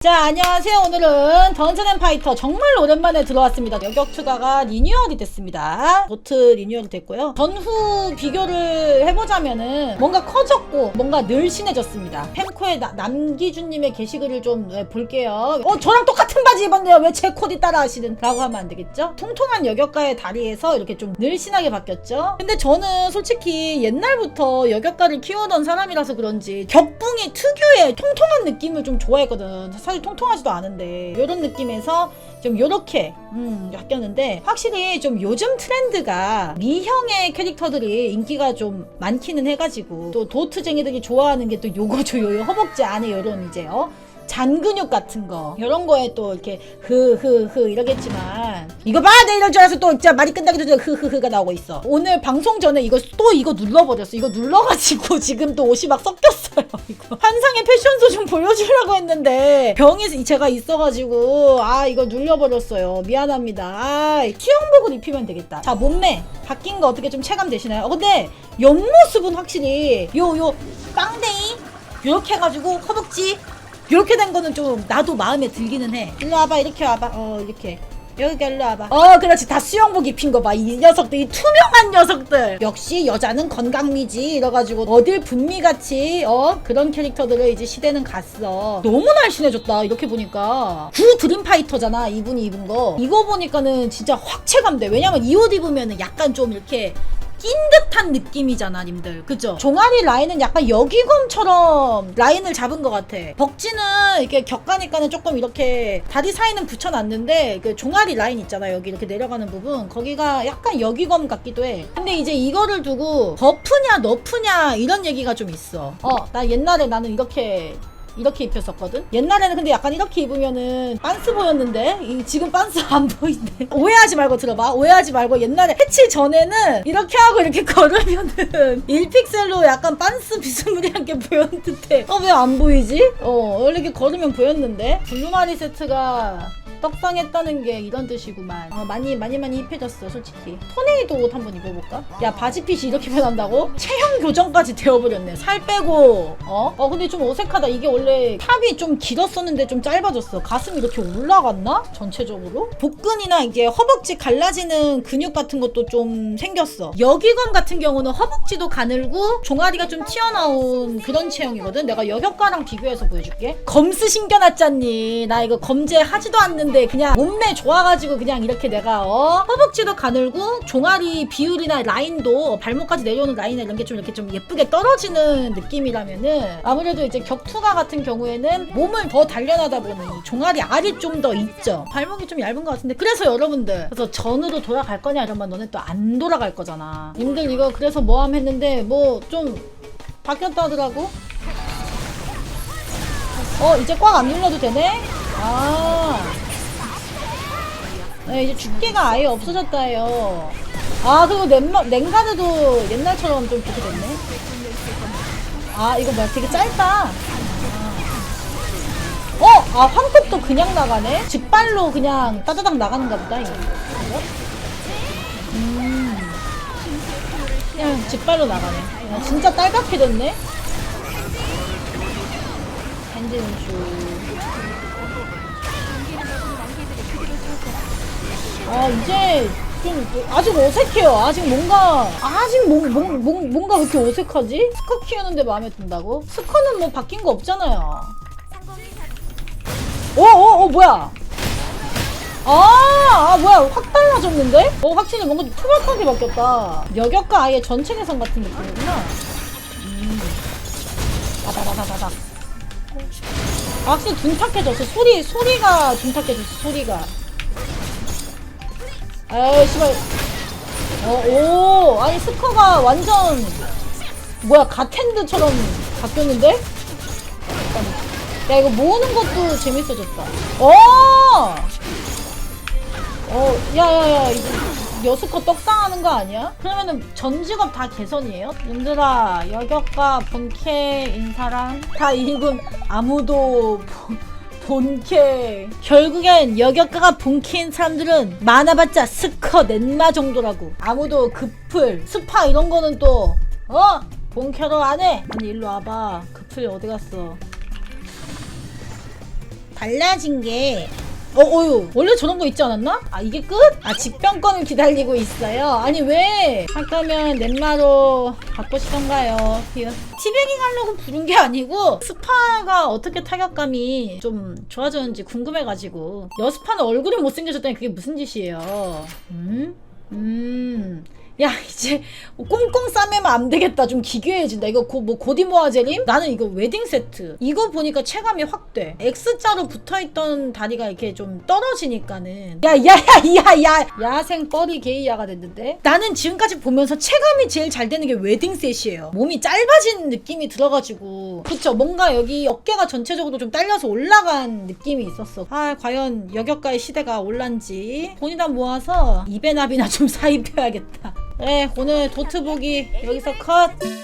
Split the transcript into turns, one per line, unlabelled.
자 안녕하세요. 오늘은 던전앤파이터 정말 오랜만에 들어왔습니다. 여격 추가가 리뉴얼이 됐습니다. 보트 리뉴얼이 됐고요. 전후 비교를 해보자면은 뭔가 커졌고 뭔가 늘씬해졌습니다. 펜코의 나- 남기준님의 게시글을 좀 네, 볼게요. 어 저랑 똑같은 바지 입었네요. 왜 제 코디 따라 하시는 라고 하면 안 되겠죠? 통통한 여격가의 다리에서 이렇게 좀 늘씬하게 바뀌었죠? 근데 저는 솔직히 옛날부터 여격가를 키우던 사람이라서 그런지 격붕이 특유의 통통한 느낌을 좀 좋아했거든 사실 통통하지도 않은데 이런 느낌에서 좀 요렇게 음 바뀌었는데 확실히 좀 요즘 트렌드가 미형의 캐릭터들이 인기가 좀 많기는 해가지고 또 도트쟁이들이 좋아하는 게 또 요거죠. 요 허벅지 안에 요런 이제 어 잔근육 같은 거. 이런 거에 또 이렇게 흐흐흐 이러겠지만. 이거 봐! 내 이럴 줄 알아서 또 진짜 말이 끝나기도 전에 흐흐흐가 나오고 있어. 오늘 방송 전에 이거 또 이거 눌러버렸어. 이거 눌러가지고 지금 또 옷이 막 섞였어요 이거. 환상의 패션쇼 좀 보여주려고 했는데 병이 제가 있어가지고 아 이거 눌려버렸어요. 미안합니다. 아 키형복을 입히면 되겠다. 자 몸매 바뀐 거 어떻게 좀 체감되시나요? 어, 근데 옆모습은 확실히 요 요 빵댕이? 요렇게 해가지고 허벅지 이렇게 된 거는 좀 나도 마음에 들기는 해. 일로 와봐, 이렇게 와봐. 어, 이렇게. 여기가 일로 와봐. 어, 그렇지. 다 수영복 입힌 거 봐. 이 녀석들, 이 투명한 녀석들. 역시 여자는 건강미지. 이래가지고 어딜 분미같이, 어, 그런 캐릭터들을 이제 시대는 갔어. 너무 날씬해졌다. 이렇게 보니까. 구 드림파이터잖아. 이분이 입은 거. 이거 보니까는 진짜 확 체감돼. 왜냐면 이 옷 입으면은 약간 좀 이렇게 낀 듯한 느낌이잖아, 님들. 그죠? 종아리 라인은 약간 여기검처럼 라인을 잡은 것 같아. 벅지는 이렇게 격가니까는 조금 이렇게 다리 사이는 붙여놨는데 그 종아리 라인 있잖아, 여기 이렇게 내려가는 부분. 거기가 약간 여기검 같기도 해. 근데 이제 이거를 두고 버프냐, 너프냐 이런 얘기가 좀 있어. 어, 나 옛날에 나는 이렇게 이렇게 입혔었거든? 옛날에는 근데 약간 이렇게 입으면은 빤스 보였는데 이- 지금 빤스 안 보이네 오해하지 말고 들어봐 오해하지 말고 옛날에 패치 전에는 이렇게 하고 이렇게 걸으면은 1픽셀로 약간 빤스 비스무리한 게 보였는데 어 왜 안 보이지? 어 원래 이렇게 걸으면 보였는데 블루마리 세트가 떡상했다는 게 이런 뜻이구만. 어, 많이 많이 많이 입혀졌어, 솔직히. 토네이도 옷 한번 입어볼까? 야 바지핏이 이렇게 변한다고? 체형 교정까지 되어버렸네. 살 빼고. 어? 어 근데 좀 어색하다. 이게 원래 탑이 좀 길었었는데 좀 짧아졌어. 가슴이 이렇게 올라갔나? 전체적으로? 복근이나 이게 허벅지 갈라지는 근육 같은 것도 좀 생겼어. 여기건 같은 경우는 허벅지도 가늘고 종아리가 좀 튀어나온 그런 체형이거든. 내가 여격과랑 비교해서 보여줄게. 검스 신겨놨잖니. 나 이거 검제 하지도 않는데 그냥 몸매 좋아가지고 그냥 이렇게 내가 어 허벅지도 가늘고 종아리 비율이나 라인도 발목까지 내려오는 라인이나 이런 게 좀 이렇게 좀 예쁘게 떨어지는 느낌이라면은 아무래도 이제 격투가 같은 경우에는 몸을 더 단련하다 보니 종아리 알이 좀 더 있죠. 발목이 좀 얇은 것 같은데 그래서 여러분들 그래서 전으로 돌아갈 거냐 이러면 너네 또 안 돌아갈 거잖아. 님들 이거 그래서 뭐함 했는데 뭐 좀 바뀌었다 하더라고. 어 이제 꽉 안 눌러도 되네? 아 네, 이제 죽기가 아예 없어졌다요 아 그리고 냉마, 냉가드도 옛날처럼 좀 그렇게 됐네 아 이거 뭐야 되게 짧다 아. 어? 아 황급도 그냥 나가네? 직발로 그냥 따다닥 나가는가 보다 이거? 음 그냥 직발로 나가네 아, 진짜 딸갑게 됐네 핸드인슈 아 이제 좀 아직 어색해요. 아직 뭔가 아직 뭐, 뭐, 뭐, 뭔가 왜 이렇게 어색하지? 스커 키우는데 마음에 든다고? 스커는 뭐 바뀐 거 없잖아요. 어, 어, 어, 뭐야? 아, 아, 뭐야? 확 달라졌는데? 어, 확실히 뭔가 좀 투박하게 바뀌었다. 여격과 아예 전체 개선 같은 느낌이구나. 음. 다다다다다다. 아, 확실히 둔탁해졌어. 소리, 소리가 둔탁해졌어, 소리가. 에이 씨발 어, 오 아니 스커가 완전 뭐야 갓핸드처럼 바뀌었는데? 야 이거 모으는 것도 재밌어졌다 어! 어 야야야 이거 여스커 떡상하는 거 아니야? 그러면은 전 직업 다 개선이에요? 님들아 여격과 본캐 인 사람 다 이군 아무도 본- 본캐 결국엔 여격가가 본캐인 사람들은 많아봤자 스커 넷마 정도라고 아무도 급풀 스파 이런 거는 또 어? 본캐로 안해 아니 일로 와봐 급풀 어디 갔어 달라진 게 어, 어유 원래 저런 거 있지 않았나? 아 이게 끝? 아 직병권을 기다리고 있어요. 아니 왜? 할 거면 넷마로 바꾸시던가요. 티베깅 하려고 부른 게 아니고 스파가 어떻게 타격감이 좀 좋아졌는지 궁금해가지고 여스파는 얼굴이 못생겨졌다니 그게 무슨 짓이에요? 음? 음. 야 이제 꽁꽁 싸매면 안 되겠다. 좀 기괴해진다. 이거 고, 뭐 고디모아제림? 나는 이거 웨딩 세트. 이거 보니까 체감이 확 돼. X자로 붙어있던 다리가 이렇게 좀 떨어지니까는. 야야야야야. 야생 뻘이 게이야가 됐는데? 나는 지금까지 보면서 체감이 제일 잘 되는 게 웨딩 셋이에요. 몸이 짧아진 느낌이 들어가지고. 그쵸? 뭔가 여기 어깨가 전체적으로 좀 딸려서 올라간 느낌이 있었어. 아 과연 여격가의 시대가 올란지. 돈이 다 모아서 이베나비나 좀 사입해야겠다 네, 오늘 도트북이 여기서 컷.